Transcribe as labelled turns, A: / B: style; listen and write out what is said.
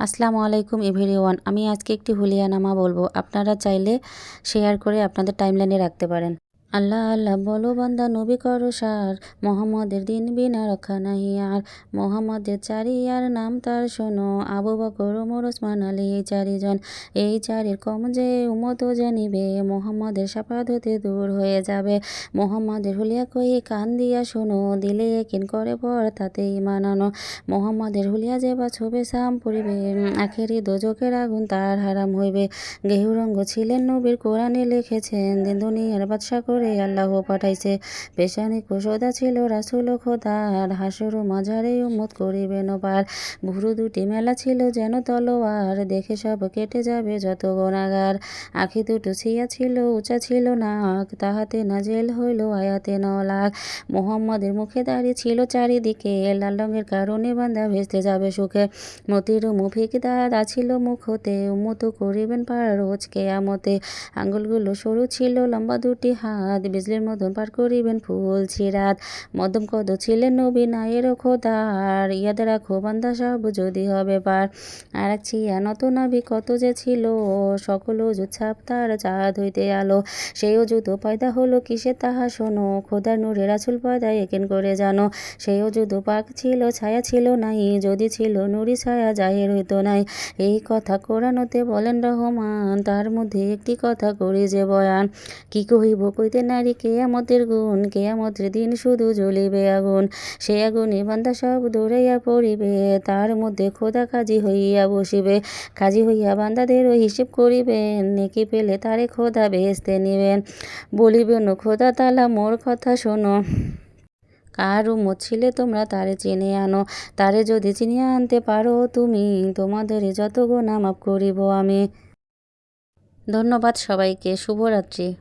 A: আসসালামু আলাইকুম এভরিওয়ান, আমি আজকে একটি হুলিয়ানামা বলব। আপনারা চাইলে শেয়ার করে আপনাদের টাইমলাইনে রাখতে পারেন। আল্লাহ আল্লাহ, বলো বান্দা, নবী করো সার। মোহাম্মদের দিন বিনা রক্ষা নাহি আর। মোহাম্মদের চারিয়ার নাম তার শোনো। আবু বকর, ওমর, ওসমান, আলী এই চারিজন। এই চারির কম যে উমতো জানিবে মোহাম্মদের সাপাত হতে দূর হয়ে যাবে। মোহাম্মদের হুলিয়া কই কান দিয়া শোনো। দিলে কিন করে পর তাতেই মানানো। মোহাম্মদের হুলিয়া যে বা ছবে সাম পড়িবে। আখেরি দোজকের আগুন তার হারাম হইবে। গেহুরঙ্গ ছিলেন নবীর কোরআনে লিখেছেন দিন দুনিয়ার বাদশা করে আল্লাহ পাঠাইছে। পেশানি কুশোদা ছিল রাসুল খোদার। হাসুর মাঝারে উম্মত করিবেন পার ভুরু দুটি মেলা ছিল যেন তলোয়ার। দেখে সব কেটে যাবে যত গোনাগার। আখি দুটো ছিয়া ছিল, উঁচা ছিল নাক। তাহাতে নাজেল হইল আয়াতে ন লাখ মোহাম্মদের মুখে দাঁড়িয়ে ছিল চারিদিকে। লাল রঙের কারণে বান্দা ভেস্তে যাবে সুখে। মতির মুফিক দাদা ছিল মুখ হতে উন্মত করিবেন পার রোজ কেয়ামতে। আঙ্গুলগুলো সরু ছিল, লম্বা দুটি হাত। বিজলির মতন পার করিবেন ফুল ছিরাত। মদম কদ ছিলেন নবী নায়ের খোদার। ইয়াদ রাখো বান্দা সব যদি হবে পার। আর এক ছিয়া নত নাবি কত যে ছিল, সকল ছাপ তার চাঁদ হইতে আলো। সেই অজুত পয়দা হলো কিসে তাহা শোনো, খোদার নূরে রাসুল পয়দা একেন করে জানো। সেই অজুত পাক ছিল, ছায়া ছিল নাই, যদি ছিল নুরি ছায়া জাহের হইতো নাই। এই কথা কোরআনতে বলেন রহমান, তার মধ্যে একটি কথা করি যে বয়ান, কি কহিব কইতে নারী কেয়ামতের গুণ কেয়ামতের দিন শুধু জ্বলিবে আগুন। সে আগুনে বান্দা সব দৌড়াইয়া পড়িবে, তার মধ্যে খোদা কাজী হইয়া বসিবে। কাজী হইয়া বান্দাদেরও হিসেব করিবেন নেকি পেলে তারে খোদা বেহেস্তে নিবেন। বলিবেন খোদা তালা, মোর কথা শোনো। কার উম্মত ছিলে তোমরা তারে চিনে আনো। তারে যদি চিনিয়ে আনতে পারো তুমি, তোমাদের যত গোনা মাফ করিব আমি। ধন্যবাদ সবাইকে, শুভরাত্রি।